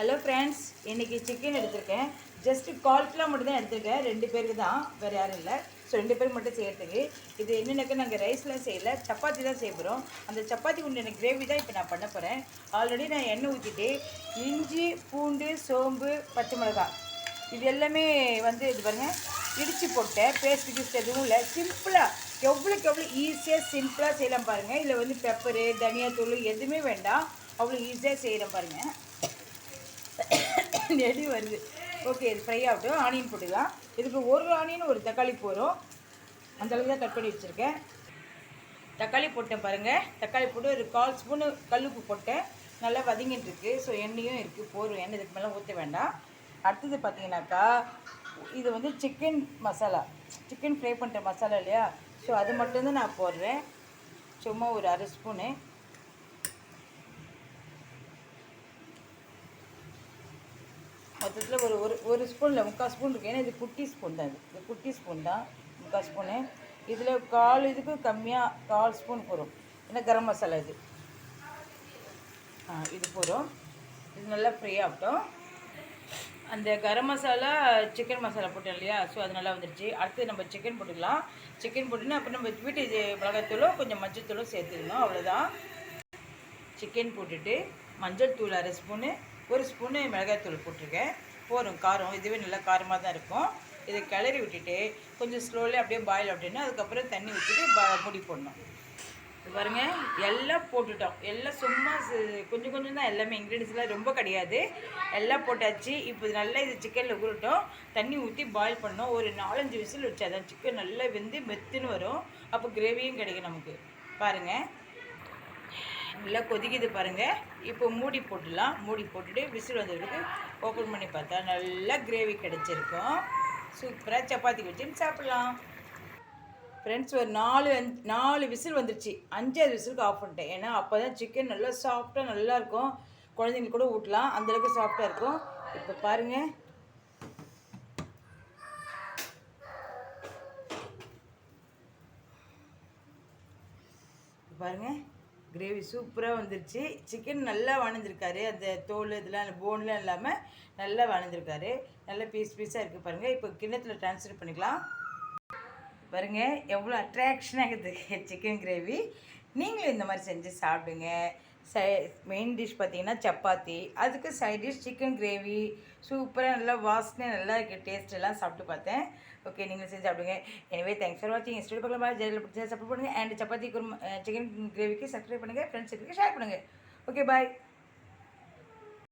Hello friends இன்றைக்கி chicken எடுத்திருக்கேன். Just கால் கிலோ மட்டும் தான் எடுத்திருக்கேன். ரெண்டு பேருக்கு தான். வேறு யாரும் இல்லை. ஸோ ரெண்டு பேர் மட்டும் செய்யறதுக்கு. இது என்னென்னாக்கா நாங்கள் ரைஸ்லாம் செய்யலை சப்பாத்தி தான் செய்ய போகிறோம் அந்த சப்பாத்தி உண்டான கிரேவி தான் இப்போ நான் பண்ண போகிறேன் ஆல்ரெடி நான் எண்ணெய் ஊற்றிட்டு இஞ்சி பூண்டு சோம்பு பச்சை மிளகாய். இது எல்லாமே வந்து இது பாருங்கள் இடித்து போட்டேன் பேஸ்ட் கிஸ்ட் எதுவும் இல்லை. சிம்பிளாக எவ்வளோக்கு எவ்வளோ ஈஸியாக சிம்பிளாக செய்யலாம் பாருங்கள் இதில் வந்து பெப்பரு தனியாத்தூள் எதுவுமே வேண்டாம். அவ்வளோ ஈஸியாக செய்கிறேன் பாருங்கள் நெடி வருது. ஓகே இது ஃப்ரை ஆகட்டும். ஆனியன் போட்டுக்கலாம். இதுக்கு ஒரு ஆனியன் ஒரு தக்காளி போகிறோம் அந்த அளவுக்கு தான் கட் பண்ணி வச்சுருக்கேன். தக்காளி போட்டேன் பாருங்கள் தக்காளி போட்டு ஒரு கால் ஸ்பூனு கல்லுப்பு போட்டேன். நல்லா வதங்கிட்டு இருக்கு ஸோ எண்ணெயும் இருக்குது போதும். எண்ணெய் இதுக்கு மேலே ஊற்ற வேண்டாம். அடுத்தது பார்த்தீங்கன்னாக்கா இது வந்து சிக்கன் மசாலா சிக்கன் ஃப்ரை பண்ணுற மசாலா இல்லையா? ஸோ அது மட்டும்தான் நான் போடுறேன். சும்மா ஒரு அரை ஸ்பூனு. மொத்தத்தில் ஒரு ஒரு ஒரு ஸ்பூனில் முக்கால் ஸ்பூன் இருக்குது ஏன்னா இது குட்டி ஸ்பூன் தான் இது. இது குட்டி ஸ்பூன் தான். முக்கால் ஸ்பூனு இதில் கால் இதுக்கு கம்மியாக கால் ஸ்பூன் போகிறோம் ஏன்னா கரம் மசாலா இது. ஆ இது போதும் இது நல்லா ஃப்ரீ ஆகட்டும். அந்த கரம் மசாலா சிக்கன் மசாலா போட்டோம் இல்லையா? ஸோ அது நல்லா வந்துடுச்சு அடுத்து நம்ம சிக்கன் போட்டுக்கலாம். சிக்கன் போட்டுன்னு அப்புறம் நம்ம வீட்டு இது மிளகாத்தூளும் கொஞ்சம் மஞ்சள் சேர்த்துக்கணும் அவ்வளோதான் சிக்கன் போட்டுட்டு மஞ்சள் தூள் அரை ஸ்பூனு ஒரு ஸ்பூனு மிளகாய்த்தூள் போட்டிருக்கேன். போதும் காரம். இதுவே நல்லா காரமாக தான் இருக்கும். இதை கிளறி விட்டுட்டு கொஞ்சம் ஸ்லோலி அப்படியே பாயில் அப்படின்னா அதுக்கப்புறம் தண்ணி ஊற்றிட்டு ப மூடி போடணும். பாருங்கள் பாருங்க எல்லாம் போட்டுட்டோம். எல்லாம் சும்மா கொஞ்சம் கொஞ்சம் தான் எல்லாமே இன்க்ரீடியன்ஸ்லாம் ரொம்ப கிடையாது. எல்லாம் போட்டாச்சு. இப்போ நல்லா இது சிக்கனில் உருட்டோம். தண்ணி ஊற்றி பாயில் பண்ணோம். ஒரு நாலஞ்சு விசில் வச்சா தான் சிக்கன் நல்லா வெந்து மெத்துன்னு வரும். அப்போ கிரேவியும் கிடைக்கும் நமக்கு. பாருங்கள் நல்லா கொதிக்குது பாருங்கள் இப்போ மூடி போட்டுடலாம். மூடி போட்டுட்டு விசில் வந்ததுக்கு ஓப்பன் பண்ணி பார்த்தா நல்லா கிரேவி கிடச்சிருக்கும். சூப்பராக சப்பாத்திக்கு வச்சு சாப்பிட்லாம். ஃப்ரெண்ட்ஸ் ஒரு நாலு அஞ்சு நாலு விசில் வந்துருச்சு. அஞ்சாவது விசிலுக்கு ஆஃப் பண்ணிட்டேன். ஏன்னா அப்போ தான் சிக்கன் நல்லா சாஃப்டாக நல்லாயிருக்கும் குழந்தைங்களுக்கு கூட ஊட்டலாம். அந்தளவுக்கு சாஃப்டாக இருக்கும். இப்போ பாருங்கள் பாருங்கள் கிரேவி சூப்பராக வந்துருச்சு. சிக்கன் நல்லா வணஞ்சிருக்காரு அந்த தோல் இதெல்லாம் போன்லாம் இல்லாமல் நல்லா வணஞ்சிருக்காரு நல்லா பீஸ் பீஸாக இருக்குது பாருங்கள் இப்போ கிண்ணத்தில் ட்ரான்ஸ்ஃபர் பண்ணிக்கலாம். பாருங்கள் எவ்வளோ அட்ராக்ஷனாக இருக்குது சிக்கன் கிரேவி நீங்களும் இந்த மாதிரி செஞ்சு சாப்பிடுங்க. சை மெயின் டிஷ் பார்த்தீங்கன்னா சப்பாத்தி. அதுக்கு சைட் டிஷ் சிக்கன் கிரேவி சூப்பராக நல்லா வாசனை நல்லா இருக்குது டேஸ்ட் எல்லாம் சாப்பிட்டு பார்த்தேன். ஓகே நீங்கள் செஞ்சு சாப்பிடுங்க. எனவே தேங்க்ஸ் ஃபார் வாட்சிங் ஸ்டூடியோ பார்க்கலாம் ஜெயலலிதா பிடிச்சா சப்போர்ட் பண்ணுங்கள் அண்ட் சப்பாத்தி குருமா சிக்கன் கிரேவிக்கு சப்ஸ்கிரைப் பண்ணுங்கள் ஃப்ரெண்ட்ஸுக்கு ஷேர் பண்ணுங்கள் ஓகே பாய்